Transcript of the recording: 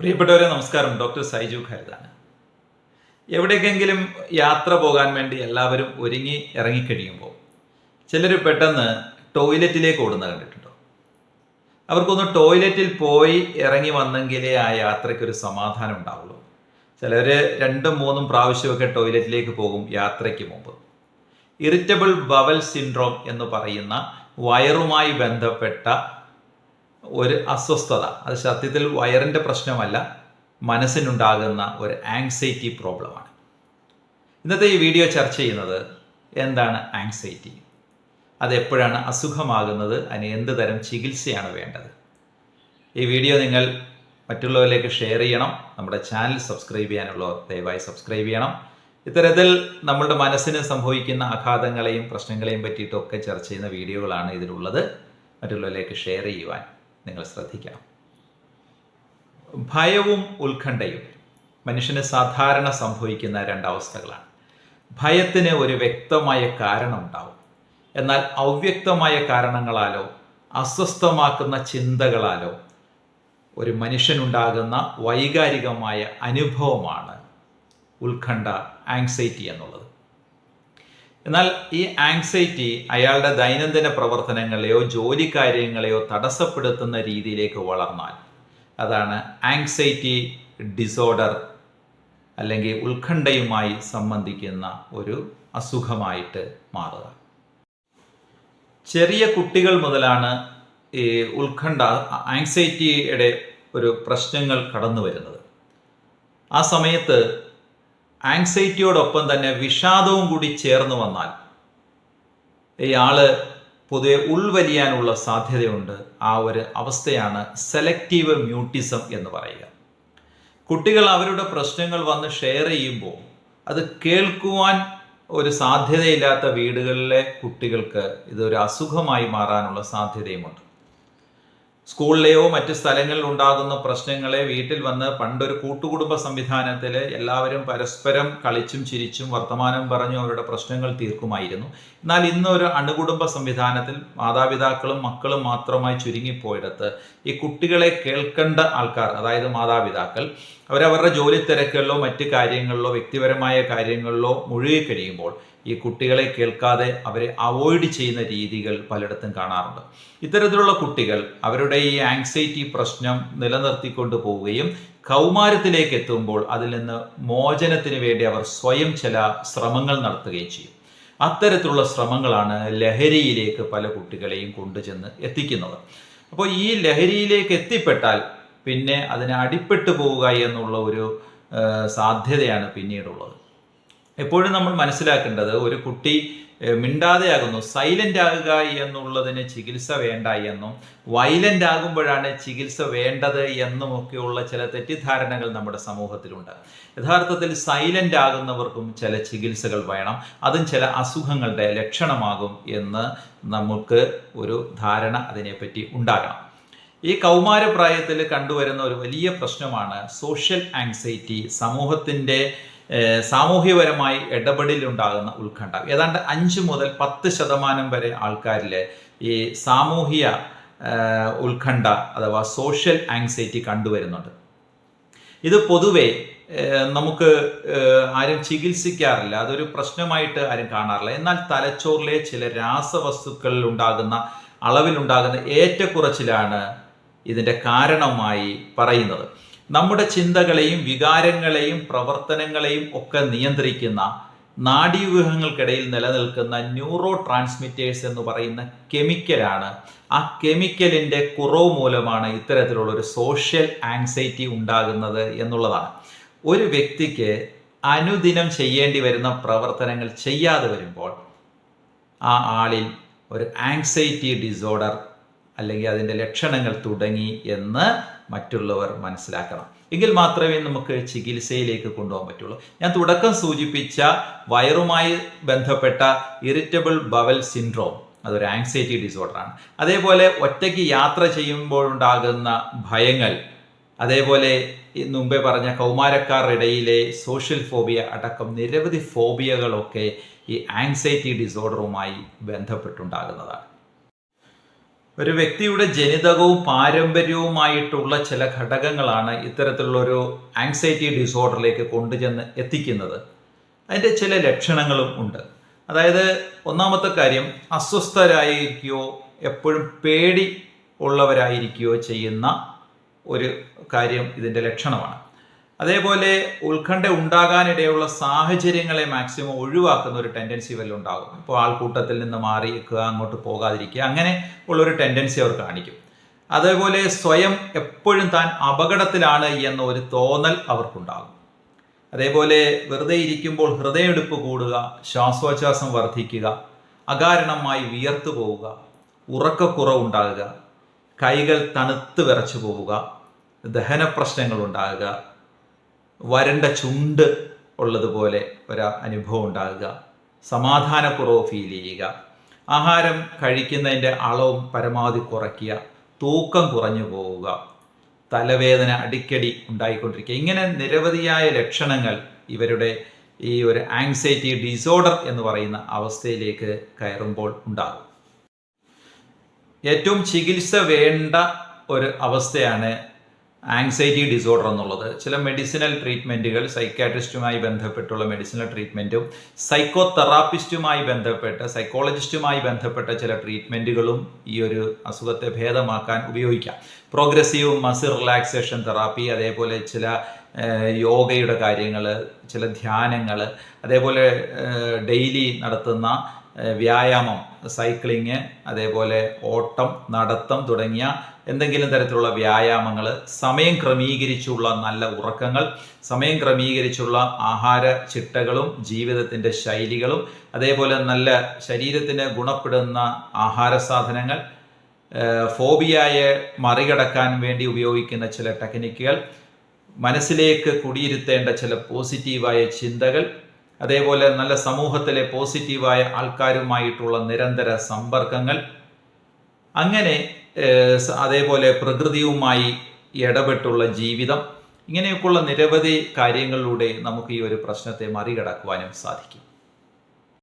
പ്രിയപ്പെട്ടവരെ നമസ്കാരം. ഡോക്ടർ സൈജു ഖരിതാണ് എവിടേക്കെങ്കിലും യാത്ര പോകാൻ വേണ്ടി എല്ലാവരും ഒരുങ്ങി ഇറങ്ങിക്കഴിയുമ്പോൾ ചിലർ പെട്ടെന്ന് ടോയ്ലറ്റിലേക്ക് ഓടുന്ന കണ്ടിട്ടുണ്ടോ? അവർക്കൊന്ന് ടോയ്ലറ്റിൽ പോയി ഇറങ്ങി വന്നെങ്കിലേ ആ യാത്രയ്ക്ക് ഒരു സമാധാനം ഉണ്ടാവുള്ളൂ. ചിലർ രണ്ടും മൂന്നും പ്രാവശ്യമൊക്കെ ടോയ്ലറ്റിലേക്ക് പോകും യാത്രയ്ക്ക് മുമ്പ്. ഇറിറ്റബിൾ ബവൽ സിൻഡ്രോം എന്ന് പറയുന്ന വയറുമായി ബന്ധപ്പെട്ട ഒരു അസ്വസ്ഥത. അത് സത്യത്തിൽ വയറിന്റെ പ്രശ്നമല്ല മനസ്സിനുണ്ടാകുന്ന ഒരു ആങ്സൈറ്റി പ്രോബ്ലമാണ് ഇന്നത്തെ ഈ വീഡിയോ ചർച്ച ചെയ്യുന്നത് എന്താണ് ആങ്സൈറ്റി അത് എപ്പോഴാണ് അസുഖമാകുന്നത്? അതിന് എന്ത് തരം ചികിത്സയാണ് വേണ്ടത്? ഈ വീഡിയോ നിങ്ങൾ മറ്റുള്ളവരിലേക്ക് ഷെയർ ചെയ്യണം. നമ്മുടെ ചാനൽ സബ്സ്ക്രൈബ് ചെയ്യാനുള്ളവർ ദയവായി സബ്സ്ക്രൈബ് ചെയ്യണം. ഇത്തരത്തിൽ നമ്മളുടെ മനസ്സിന് സംഭവിക്കുന്ന ആഘാതങ്ങളെയും പ്രശ്നങ്ങളെയും പറ്റിയിട്ടൊക്കെ ചർച്ച ചെയ്യുന്ന വീഡിയോകളാണ് ഇതിലുള്ളത്. മറ്റുള്ളവരിലേക്ക് ഷെയർ ചെയ്യുവാൻ നിങ്ങൾ ശ്രദ്ധിക്കണം ഭയവും ഉത്കണ്ഠയും മനുഷ്യന് സാധാരണ സംഭവിക്കുന്ന രണ്ടവസ്ഥകളാണ്. ഭയത്തിന് ഒരു വ്യക്തമായ കാരണം ഉണ്ടാവും എന്നാൽ അവ്യക്തമായ കാരണങ്ങളാലോ അസ്വസ്ഥമാക്കുന്ന ചിന്തകളാലോ ഒരു മനുഷ്യനുണ്ടാകുന്ന വൈകാരികമായ അനുഭവമാണ് ഉത്കണ്ഠ ആങ്സൈറ്റി എന്നുള്ളത്. എന്നാൽ ഈ ആങ്സൈറ്റി അയാളുടെ ദൈനംദിന പ്രവർത്തനങ്ങളെയോ ജോലി കാര്യങ്ങളെയോ തടസ്സപ്പെടുത്തുന്ന രീതിയിലേക്ക് വളർന്നാൽ അതാണ് ആങ്സൈറ്റി ഡിസോർഡർ അല്ലെങ്കിൽ ഉത്കണ്ഠയുമായി സംബന്ധിക്കുന്ന ഒരു അസുഖമായിട്ട് മാറുക. ചെറിയ കുട്ടികൾ മുതലാണ് ഈ ഉത്കണ്ഠ ആങ്സൈറ്റിയുടെ ഒരു പ്രശ്നങ്ങൾ കടന്നു വരുന്നത് ആ സമയത്ത് ആങ്സൈറ്റിയോടൊപ്പം തന്നെ വിഷാദവും കൂടി ചേർന്ന് വന്നാൽ ആൾ പൊതുവെ ഉൾവലിയാനുള്ള സാധ്യതയുണ്ട്. ആ ഒരു അവസ്ഥയാണ് സെലക്റ്റീവ് മ്യൂട്ടിസം എന്ന് പറയുക. കുട്ടികൾ അവരുടെ പ്രശ്നങ്ങൾ വന്ന് ഷെയർ ചെയ്യുമ്പോൾ അത് കേൾക്കുവാൻ ഒരു സാധ്യതയില്ലാത്ത വീടുകളിലെ കുട്ടികൾക്ക് ഇതൊരു അസുഖമായി മാറാനുള്ള സാധ്യതയുമുണ്ട്. സ്കൂളിലെയോ മറ്റ് സ്ഥലങ്ങളിൽ ഉണ്ടാകുന്ന പ്രശ്നങ്ങളെ വീട്ടിൽ വന്ന് പണ്ടൊരു കൂട്ടുകുടുംബ സംവിധാനത്തിൽ എല്ലാവരും പരസ്പരം കളിച്ചും ചിരിച്ചും വർത്തമാനം പറഞ്ഞു അവരുടെ പ്രശ്നങ്ങൾ തീർക്കുമായിരുന്നു. എന്നാൽ ഇന്നൊരു അണുകുടുംബ സംവിധാനത്തിൽ മാതാപിതാക്കളും മക്കളും മാത്രമായി ചുരുങ്ങിപ്പോയിടത്ത് ഈ കുട്ടികളെ കേൾക്കേണ്ട ആൾക്കാർ അതായത് മാതാപിതാക്കൾ അവരവരുടെ ജോലി തിരക്കുകളിലോ മറ്റ് കാര്യങ്ങളിലോ വ്യക്തിപരമായ കാര്യങ്ങളിലോ മുഴുകി കഴിയുമ്പോൾ ഈ കുട്ടികളെ കേൾക്കാതെ അവരെ അവോയ്ഡ് ചെയ്യുന്ന രീതികൾ പലയിടത്തും കാണാറുണ്ട്. ഇത്തരത്തിലുള്ള കുട്ടികൾ അവരുടെ ഈ ആങ്സൈറ്റി പ്രശ്നം നിലനിർത്തിക്കൊണ്ട് പോവുകയും കൗമാരത്തിലേക്ക് എത്തുമ്പോൾ അതിൽ നിന്ന് മോചനത്തിന് വേണ്ടി അവർ സ്വയം ചില ശ്രമങ്ങൾ നടത്തുകയും ചെയ്യും. അത്തരത്തിലുള്ള ശ്രമങ്ങളാണ് ലഹരിയിലേക്ക് പല കുട്ടികളെയും കൊണ്ടുചെന്ന് എത്തിക്കുന്നത്. അപ്പോൾ ഈ ലഹരിയിലേക്ക് എത്തിപ്പെട്ടാൽ പിന്നെ അതിനെ അടിപ്പെട്ടു പോവുക എന്നുള്ള ഒരു സാധ്യതയാണ് പിന്നീടുള്ളത്. എപ്പോഴും നമ്മൾ മനസ്സിലാക്കേണ്ടത് ഒരു കുട്ടി മിണ്ടാതെയാകുന്നു. സൈലന്റ് ആകുക എന്നുള്ളതിന് ചികിത്സ വേണ്ട എന്നും വയലന്റ് ആകുമ്പോഴാണ് ചികിത്സ വേണ്ടത് എന്നുമൊക്കെയുള്ള ചില തെറ്റിദ്ധാരണകൾ നമ്മുടെ സമൂഹത്തിലുണ്ട്. യഥാർത്ഥത്തിൽ സൈലന്റ് ആകുന്നവർക്കും ചില ചികിത്സകൾ വേണം. അതും ചില അസുഖങ്ങളുടെ ലക്ഷണമാകും എന്ന് നമുക്ക് ഒരു ധാരണ അതിനെപ്പറ്റി ഉണ്ടാകണം. ഈ കൗമാരപ്രായത്തിൽ കണ്ടുവരുന്ന ഒരു വലിയ പ്രശ്നമാണ് സോഷ്യൽ ആങ്സൈറ്റി സമൂഹത്തിന്റെ സാമൂഹ്യപരമായി ഇടപെടലുണ്ടാകുന്ന ഉത്കണ്ഠ. ഏതാണ്ട് അഞ്ച് മുതൽ പത്ത് ശതമാനം വരെ ആൾക്കാരിൽ ഈ സാമൂഹിക ഉത്കണ്ഠ അഥവാ സോഷ്യൽ ആങ്സൈറ്റി കണ്ടുവരുന്നുണ്ട്. ഇത് പൊതുവെ നമുക്ക് ആരും ചികിത്സിക്കാറില്ല. അതൊരു പ്രശ്നമായിട്ട് ആരും കാണാറില്ല. എന്നാൽ തലച്ചോറിലെ ചില രാസവസ്തുക്കളിൽ ഉണ്ടാകുന്ന അളവിലുണ്ടാകുന്ന ഏറ്റക്കുറച്ചിലാണ് ഇതിന്റെ കാരണമായി പറയുന്നത്. നമ്മുടെ ചിന്തകളെയും വികാരങ്ങളെയും പ്രവർത്തനങ്ങളെയും ഒക്കെ നിയന്ത്രിക്കുന്ന നാഡീവ്യൂഹങ്ങൾക്കിടയിൽ നിലനിൽക്കുന്ന ന്യൂറോ ട്രാൻസ്മിറ്റേഴ്സ് എന്ന് പറയുന്ന കെമിക്കലാണ് ആ കെമിക്കലിന്റെ കുറവ് മൂലമാണ് ഇത്തരത്തിലുള്ള ഒരു സോഷ്യൽ ആങ്സൈറ്റി ഉണ്ടാകുന്നത് എന്നുള്ളതാണ്. ഒരു വ്യക്തിക്ക് അനുദിനം ചെയ്യേണ്ടി വരുന്ന പ്രവർത്തനങ്ങൾ ചെയ്യാതെ വരുമ്പോൾ ആ ആളിൽ ഒരു ആങ്സൈറ്റി ഡിസോർഡർ അല്ലെങ്കിൽ അതിന്റെ ലക്ഷണങ്ങൾ തുടങ്ങി എന്ന് മറ്റുള്ളവർ മനസ്സിലാക്കണം. എങ്കിൽ മാത്രമേ നമുക്ക് ചികിത്സയിലേക്ക് കൊണ്ടുപോകാൻ പറ്റുള്ളൂ. ഞാൻ തുടക്കം സൂചിപ്പിച്ച വയറുമായി ബന്ധപ്പെട്ട ഇറിറ്റബിൾ ബവൽ സിൻഡ്രോം അതൊരു ആങ്സൈറ്റി ഡിസോർഡറാണ് അതേപോലെ ഒറ്റയ്ക്ക് യാത്ര ചെയ്യുമ്പോഴുണ്ടാകുന്ന ഭയങ്ങൾ അതേപോലെ മുമ്പേ പറഞ്ഞ കൗമാരക്കാരുടെ ഇടയിലെ സോഷ്യൽ ഫോബിയ അടക്കം നിരവധി ഫോബിയകളൊക്കെ ഈ ആങ്സൈറ്റി ഡിസോർഡറുമായി ബന്ധപ്പെട്ടുണ്ടാകുന്നതാണ്. ഒരു വ്യക്തിയുടെ ജനിതകവും പാരമ്പര്യവുമായിട്ടുള്ള ചില ഘടകങ്ങളാണ് ഇത്തരത്തിലുള്ള ഒരു ആങ്സൈറ്റി ഡിസോർഡറിലേക്ക് കൊണ്ടുചെന്ന് എത്തിക്കുന്നത്. അതിന്റെ ചില ലക്ഷണങ്ങളും ഉണ്ട്. അതായത് ഒന്നാമത്തെ കാര്യം അസ്വസ്ഥരായിരിക്കുകയോ എപ്പോഴും പേടി ഉള്ളവരായിരിക്കുകയോ ചെയ്യുന്ന ഒരു കാര്യം ഇതിന്റെ ലക്ഷണമാണ്. അതേപോലെ ഉത്കണ്ഠ ഉണ്ടാകാനിടയുള്ള സാഹചര്യങ്ങളെ മാക്സിമം ഒഴിവാക്കുന്ന ഒരു ടെൻഡൻസി വല്ലതും ഉണ്ടാകും ഇപ്പോൾ ആൾക്കൂട്ടത്തിൽ നിന്ന് മാറി നിൽക്കുക അങ്ങോട്ട് പോകാതിരിക്കുക അങ്ങനെ ഉള്ളൊരു ടെൻഡൻസി അവർ കാണിക്കും. അതേപോലെ സ്വയം എപ്പോഴും താൻ അപകടത്തിലാണ് എന്ന ഒരു തോന്നൽ അവർക്കുണ്ടാകും. അതേപോലെ വെറുതെ ഇരിക്കുമ്പോൾ ഹൃദയമെടുപ്പ് കൂടുക ശ്വാസോച്ഛ്വാസം വർദ്ധിക്കുക അകാരണമായി വിയർത്തു പോവുക ഉറക്കക്കുറവുണ്ടാകുക കൈകൾ തണുത്ത് വിറച്ചു പോവുക ദഹന പ്രശ്നങ്ങൾ ഉണ്ടാകുക വരണ്ട ചുണ്ട് ഉള്ളതുപോലെ ഒരു അനുഭവം ഉണ്ടാകുക. സമാധാനക്കുറവ് ഫീൽ ചെയ്യുക. ആഹാരം കഴിക്കുന്നതിന്റെ അളവും പരമാവധി കുറയ്ക്കുക. തൂക്കം കുറഞ്ഞു പോവുക. തലവേദന അടിക്കടി ഉണ്ടായിക്കൊണ്ടിരിക്കുക. ഇങ്ങനെ നിരവധിയായ ലക്ഷണങ്ങൾ ഇവരുടെ ഈ ഒരു ആങ്സൈറ്റി ഡിസോർഡർ എന്ന് പറയുന്ന അവസ്ഥയിലേക്ക് കയറുമ്പോൾ ഉണ്ടാകും. ഏറ്റവും ചികിത്സ വേണ്ട ഒരു അവസ്ഥയാണ് ആങ്സൈറ്റി ഡിസോർഡർ എന്നുള്ളത് ചില മെഡിസിനൽ ട്രീറ്റ്മെന്റുകൾ സൈക്കാട്രിസ്റ്റുമായി ബന്ധപ്പെട്ടുള്ള മെഡിസിനൽ ട്രീറ്റ്മെന്റും സൈക്കോ തെറാപ്പിസ്റ്റുമായി ബന്ധപ്പെട്ട സൈക്കോളജിസ്റ്റുമായി ബന്ധപ്പെട്ട ചില ട്രീറ്റ്മെന്റുകളും ഈ ഒരു അസുഖത്തെ ഭേദമാക്കാൻ ഉപയോഗിക്കാം. പ്രോഗ്രസീവ് മസിൽ റിലാക്സേഷൻ തെറാപ്പി അതേപോലെ ചില യോഗയുടെ കാര്യങ്ങൾ ചില ധ്യാനങ്ങൾ അതേപോലെ ഡെയിലി നടത്തുന്ന വ്യായാമം സൈക്ലിങ് അതേപോലെ ഓട്ടം നടത്തം തുടങ്ങിയ എന്തെങ്കിലും തരത്തിലുള്ള വ്യായാമങ്ങൾ സമയം ക്രമീകരിച്ചുള്ള നല്ല ഉറക്കങ്ങൾ സമയം ക്രമീകരിച്ചുള്ള ആഹാര ചിട്ടകളും ജീവിതത്തിന്റെ ശൈലികളും അതേപോലെ നല്ല ശരീരത്തിന് ഗുണപ്പെടുന്ന ആഹാര സാധനങ്ങൾ ഫോബിയായെ മറികടക്കാൻ വേണ്ടി ഉപയോഗിക്കുന്ന ചില ടെക്നിക്കുകൾ മനസ്സിലേക്ക് കുടിയിരുത്തേണ്ട ചില പോസിറ്റീവായ ചിന്തകൾ അതേപോലെ നല്ല സമൂഹത്തിലെ പോസിറ്റീവായ ആൾക്കാരുമായിട്ടുള്ള നിരന്തര സമ്പർക്കങ്ങൾ. അങ്ങനെ അതേപോലെ പ്രകൃതിയുമായി ഇടപെട്ടുള്ള ജീവിതം. ഇങ്ങനെയൊക്കെയുള്ള നിരവധി കാര്യങ്ങളിലൂടെ നമുക്ക് ഈ ഒരു പ്രശ്നത്തെ മറികടക്കുവാനും സാധിക്കും.